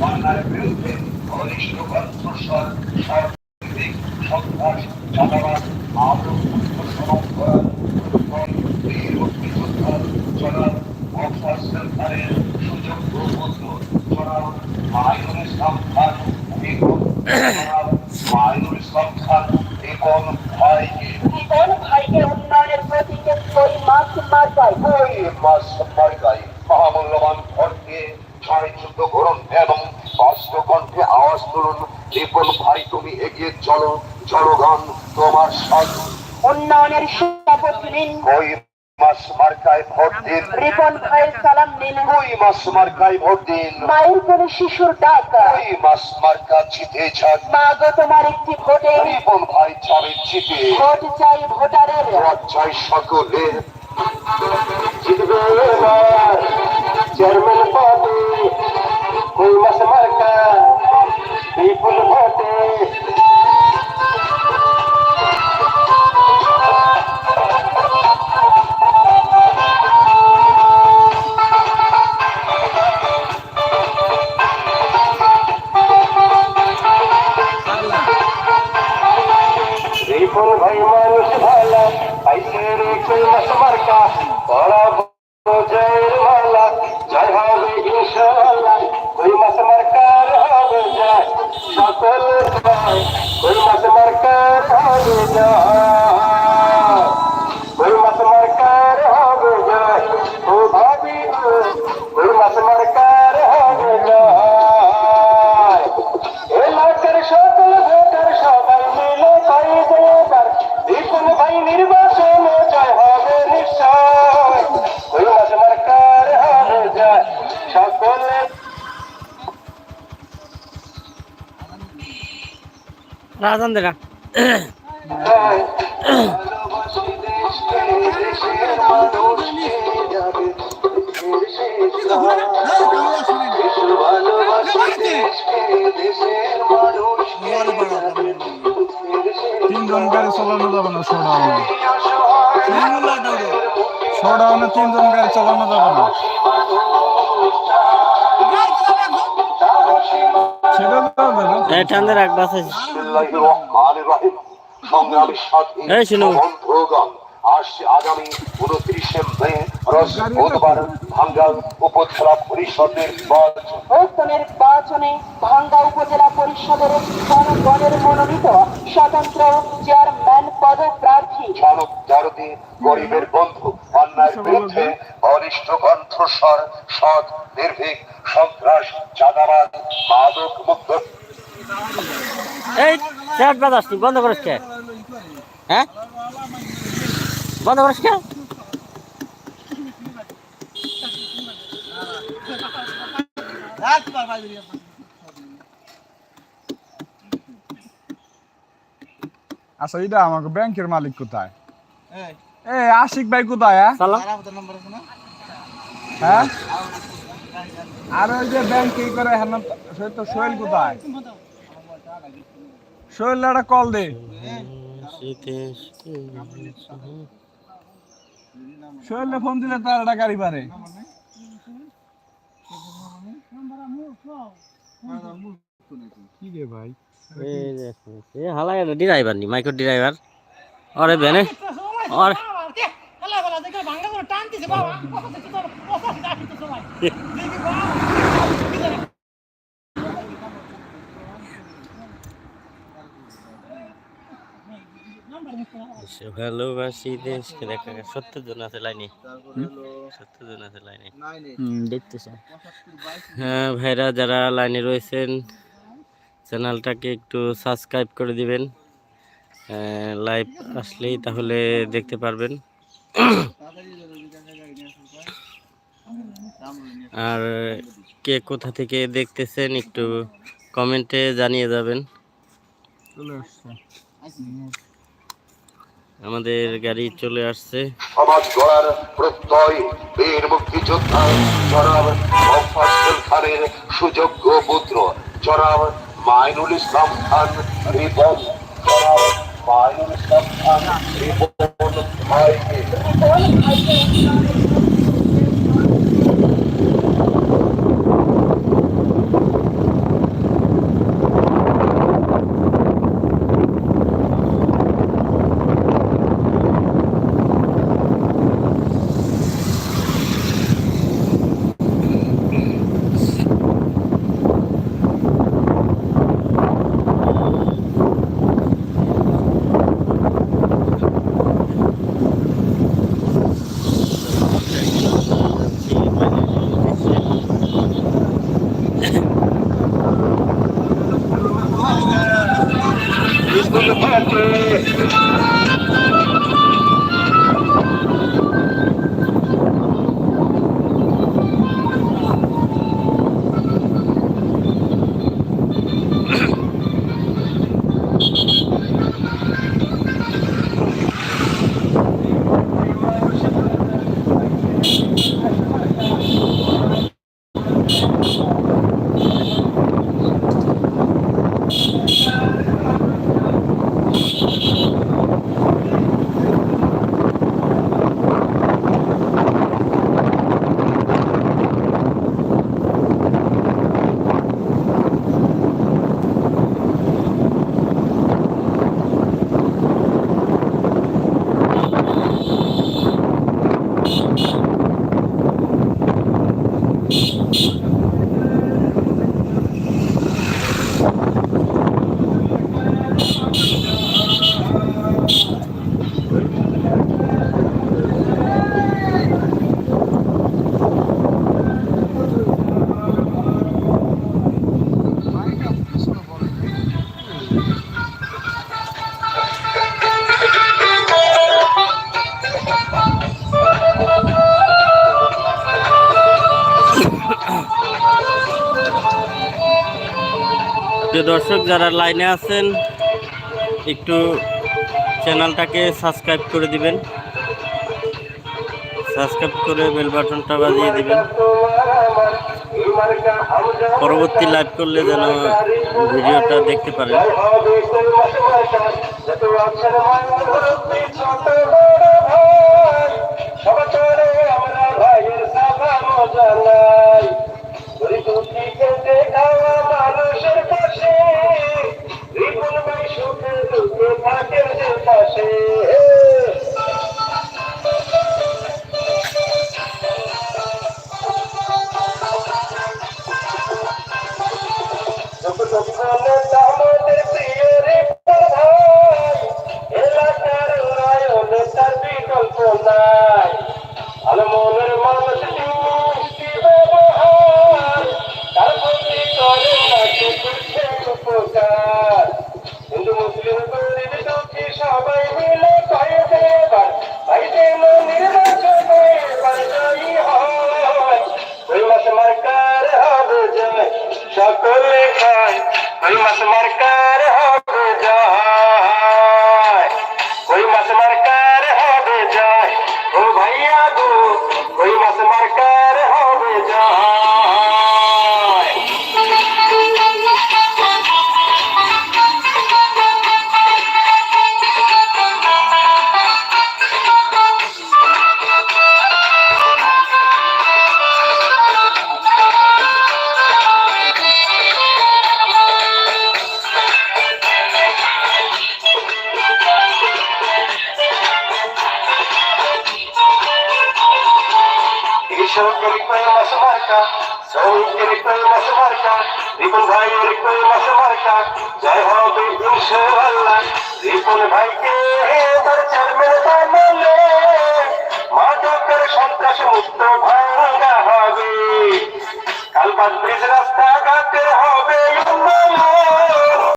বাংলার বিরুদ্ধে ঘনিষ্ঠ কণ্ঠস্বর সার্বিক সন্ত্রাস চাঁদাবাদ আদম উৎপন্ন করার বীর মুক্তিযোদ্ধা জনাব মফাজ সরকারের সুযোগ্য পুত্র জনাব খান এবং জনাব মাইনুল ইসলাম ভাইকে প্রতীকে ওই মাছ মার্কায় ওই মাস মার্কায় মহামূল্যবান ভোটকে ছয় করুন এবং কণ্ঠে আওয়াজ তুলুন। রিপন ভাই তুমি এগিয়ে চলো। জনগণ তোমার সাথে উন্নয়নের শপথ নিন। ওই মাস মার্কায় ভোট দিন। রিপন ভাইয়ের সালাম নিন ওই মাস মার্কায় ভোট দিন। মায়ের কোন শিশুর ডাক। ওই মাস মার্কা জিতে যাক। মা গো তোমার একটি ভোটে। রিপন ভাই যাবে জিতে। ভোট চাই ভোটারের। ভোট চাই সকলের জিতবে এবার চেয়ারম্যান পদে। ওই মাস মার্কা বিপুল ভোটে। রিপন ভাই মানুষ ভালো পাইছে রে কই মাস মার্কা বড় মানুষকে যাবে তিনজন গাড়ি চালানো যাবে না শোডাউনে শোডাউনে তিনজন গাড়ি চালানো যাবে না। সেটা ঠান্ডা রাখ, বাস আছে বিসমিল্লাহির রহমানির রহিম। সংগ্রামী সাথী এই শুনো। আসছে আগামী উনত্রিশে মে বুধবার ভাঙ্গাল উপজেলা পরিষদের নির্বাচন ভাঙ্গা উপজেলা পরিষদের জনগণের মনোনীত স্বতন্ত্র চেয়ারম্যান পদপ্রার্থী মানব জারতি গরিবের বন্ধু অন্যায়ের বিরুদ্ধে অনিষ্ট কণ্ঠস্বর, সৎ, নির্ভীক, সন্ত্রাস চাঁদাবাদ মাদক মুক্ত এই চাট বাজাস তুই বন্ধ করিস কে? হ্যাঁ? বন্ধ করিস কে? আচ্ছা এটা আমাকে ব্যাংকের মালিক কোথায়? এ আশিক ভাই কোথায় হ্যাঁ? সালাম। হ্যাঁ? আর ওই যে ব্যাংক কি করে হ্যাঁ সে তো সোহেল কোথায়? সোহেল একটা কল দে। সোহেল ফোন দিলে তার একটা গাড়ি পারে কি রে ভাই? এই দেখো, এ হালাই ড্রাইভার নি মাইক্রো ড্রাইভার। আরে বেনে আর। ভালোবাসি দেশকে দেখা সত্তর জন আছে লাইনে। সত্তর জন আছে লাইনে। দেখতেছ। হ্যাঁ ভাইরা যারা লাইনে রয়েছেন চ্যানেলটাকে একটু সাবস্ক্রাইব করে দিবেন। লাইভ আসলেই তাহলে দেখতে পারবেন। আর কে কোথা থেকে দেখতেছেন একটু কমেন্টে জানিয়ে যাবেন। চলে আসছে। আমাদের গাড়ি চলে আসছে। সমাজ প্রত্যয় মাইনুল ইসলাম খান রিপন। মাইনুল ইসলাম খান রিপন ভাইকে প্রিয় দর্শক, যারা লাইনে আছেন, একটু চ্যানেলটাকে সাবস্ক্রাইব করে দিবেন। সাবস্ক্রাইব করে বেল বাটনটা বাজিয়ে দিবেন। পরবর্তী লাইভ করলে যেন ভিডিওটা দেখতে পারেন। মানুষের ঈশ্বরের কই মাস মার্কা সৌকের কই মাস মার্কা রিপন ভাইয়ের কই মাস মার্কা জয় হবে সন্ত্রাস মুক্ত ভাঙা হবে। রাস্তা